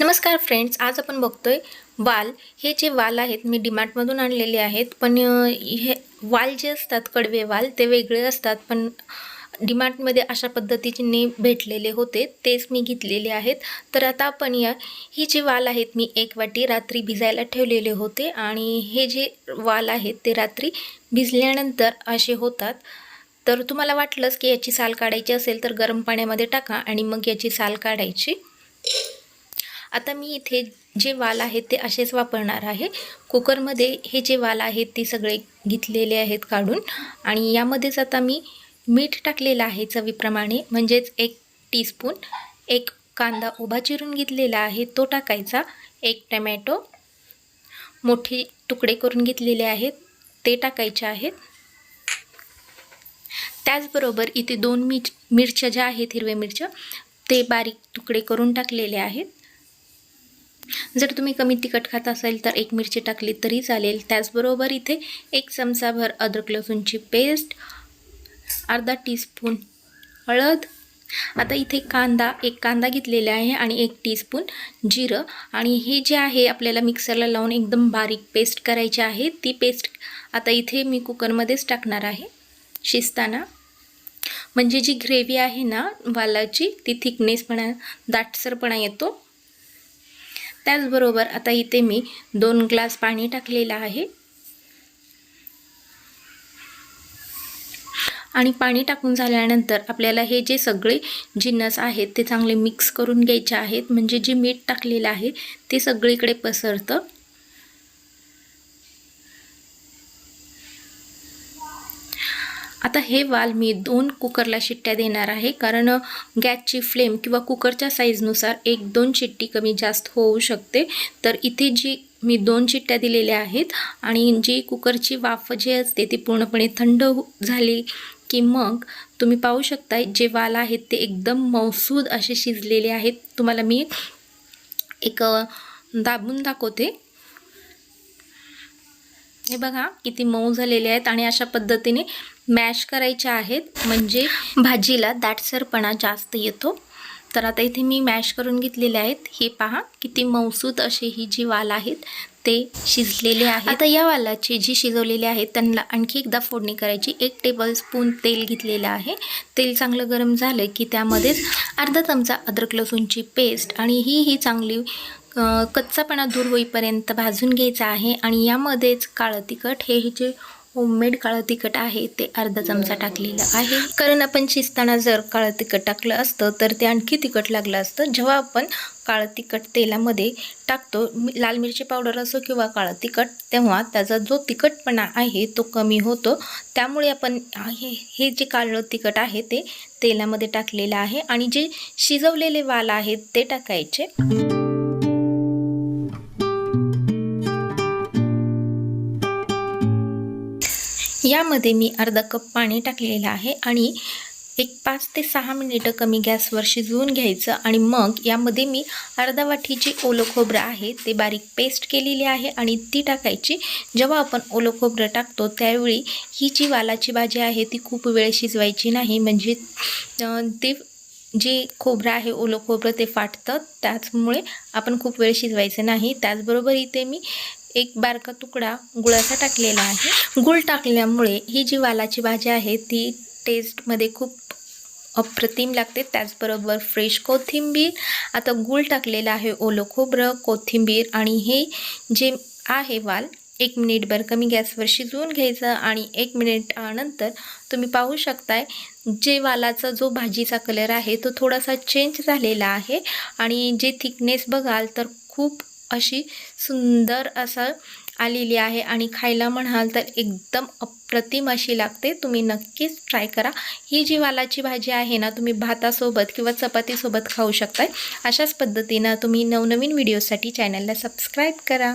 नमस्कार फ्रेंड्स आज आपण बघतोय वाल. हे जे वाल आहेत मी डिमार्टमधून आणलेले आहेत पण हे वाल जे असतात कडवे वाल ते वेगळे असतात पण डिमार्टमध्ये अशा पद्धतीने भेटलेले होते तेच मी घेतलेले आहेत. तर आता आपण या ही जे वाल आहेत मी एक वाटी रात्री भिजायला ठेवलेले होते आणि हे जे वाल आहेत ते रात्री भिजल्यानंतर असे होतात. तर तुम्हाला वाटलंच की याची साल काढायची असेल तर गरम पाण्यामध्ये टाका आणि मग याची साल काढायची. आता मी इथे जे वाल आहेत ते असेच वापरणार आहे. कुकरमध्ये हे जे वाल आहेत ते सगळे घेतलेले आहेत काढून. आणि यामध्येच आता मी मीठ टाकलेलं आहे चवीप्रमाणे. म्हणजेच एक टीस्पून एक कांदा उभा चिरून घेतलेला आहे. तो टाकायचा. एक टमॅटो मोठे तुकडे करून घेतलेले आहेत. ते टाकायचे आहेत. त्याचबरोबर इथे दोन मिर मिरच्या ज्या आहेत हिरव्या मिरच्या ते बारीक तुकडे करून टाकलेले आहेत. जर तुम्ही कमी तिखट खात असाल तर एक मिरची टाकली तरी चालेल. त्याचबरोबर इथे एक चमचाभर अद्रक लसूणची पेस्ट अर्धा टीस्पून हळद. आता इथे कांदा एक कांदा घेतलेला आहे आणि एक टीस्पून जिरं. आणि हे जे आहे आपल्याला मिक्सरला लावून एकदम बारीक पेस्ट करायची आहे. ती पेस्ट आता इथे मी कुकरमध्येच टाकणार आहे. शिजताना. म्हणजे जी ग्रेव्ही आहे ना वालाची ती थिकनेसपणा दाटसरपणा येतो. त्याचबरोबर आता इथे मी दोन ग्लास पाणी टाकलेलं आहे. आणि पाणी टाकून झाल्यानंतर आपल्याला हे जे सगळे जिन्नस आहेत ते चांगले मिक्स करून घ्यायचे आहेत. म्हणजे जे मीठ टाकलेलं आहे ते सगळीकडे पसरतं. आता हे वाल मी दोन कुकरला शिट्ट्या देणार आहे कारण गॅसची फ्लेम किंवा कुकरच्या साईजनुसार एक दोन शिट्टी कमी जास्त होऊ शकते. तर इथे जी मी दोन चिट्ट्या दिलेल्या आहेत आणि जी कुकरची वाफ जी असते ती पूर्णपणे थंड हो-, झाली की मग तुम्ही पाहू शकता जे वाल आहेत ते एकदम मौसूद असे शिजलेले आहेत. तुम्हाला मी एक दाबून दाखवते. हे बघा किती मऊ झालेले आहेत आणि अशा पद्धतीने मॅश करायच्या आहेत. म्हणजे भाजीला दाटसरपणा जास्त येतो. तर आता इथे मी मॅश करून घेतलेले आहेत. हे पहा किती मौसूद असे ही जी वाल आहेत ते शिजलेले आहेत. आता या वालाचे जी शिजवलेले आहेत त्यांना आणखी एकदा फोडणी करायची. एक टेबल स्पून तेल घेतलेलं आहे. तेल चांगलं गरम झालं की त्यामध्येच अर्धा चमचा अद्रक लसूणची पेस्ट आणि ही ही चांगली कच्चापणा दूर होईपर्यंत भाजून घ्यायचा आहे आणि यामध्येच काळं तिखट हे हे जे होममेड काळं तिखट आहे ते अर्धा चमचा टाकलेलं आहे. कारण आपण शिजताना जर काळं तिखट टाकलं असतं तर ते आणखी तिखट लागलं असतं. जेव्हा आपण काळं तिखट तेलामध्ये टाकतो लाल मिरची पावडर असो किंवा काळं तिखट तेव्हा त्याचा जो तिखटपणा आहे तो कमी होतो. त्यामुळे आपण हे हे जे काळं तिखट आहे ते तेलामध्ये टाकलेलं आहे आणि जे शिजवलेले वाल आहेत ते टाकायचे. यामध्ये मी अर्धा कप पाणी टाकलेलं आहे आणि एक पाच ते सहा मिनिटं कमी गॅसवर शिजवून घ्यायचं आणि मग यामध्ये मी अर्धा वाटी जी ओलं खोबरं आहे ते बारीक पेस्ट केलेली आहे आणि ती टाकायची. जेव्हा आपण ओलं खोबरं टाकतो त्यावेळी ही जी वालाची भाजी आहे ती खूप वेळ शिजवायची नाही. म्हणजे ते जे खोबरं आहे ओलं खोबरं ते फाटतं त्याचमुळे आपण खूप वेळ शिजवायचं नाही. त्याचबरोबर इथे मी एक बारका तुकडा गुळाचा टाकलेला आहे. गुळ टाकल्यामुळे ही जी वालाची भाजी आहे ती टेस्टमध्ये खूप अप्रतिम लागते. त्याचबरोबर फ्रेश कोथिंबीर. आता गूळ टाकलेलं आहे ओलं खोबरं कोथिंबीर आणि हे जे आहे वाल एक मिनिटभर कमी गॅसवर शिजवून घ्यायचं आणि एक मिनिट नंतर तुम्ही पाहू शकताय जे वालाचा जो भाजीचा कलर आहे तो थोडासा चेंज झालेला आहे. आणि जे थिकनेस बघाल तर खूप अशी सुंदर असं आलेली आहे आणि खायला म्हणाल तर एकदम अप्रतिम अशी लागते. तुम्ही नक्कीच ट्राय करा. ही जी वालाची भाजी आहे ना तुम्ही भातासोबत किंवा चपातीसोबत खाऊ शकताय. अशाच पद्धतीनं तुम्ही नवनवीन व्हिडिओसाठी चॅनलला सबस्क्राईब करा.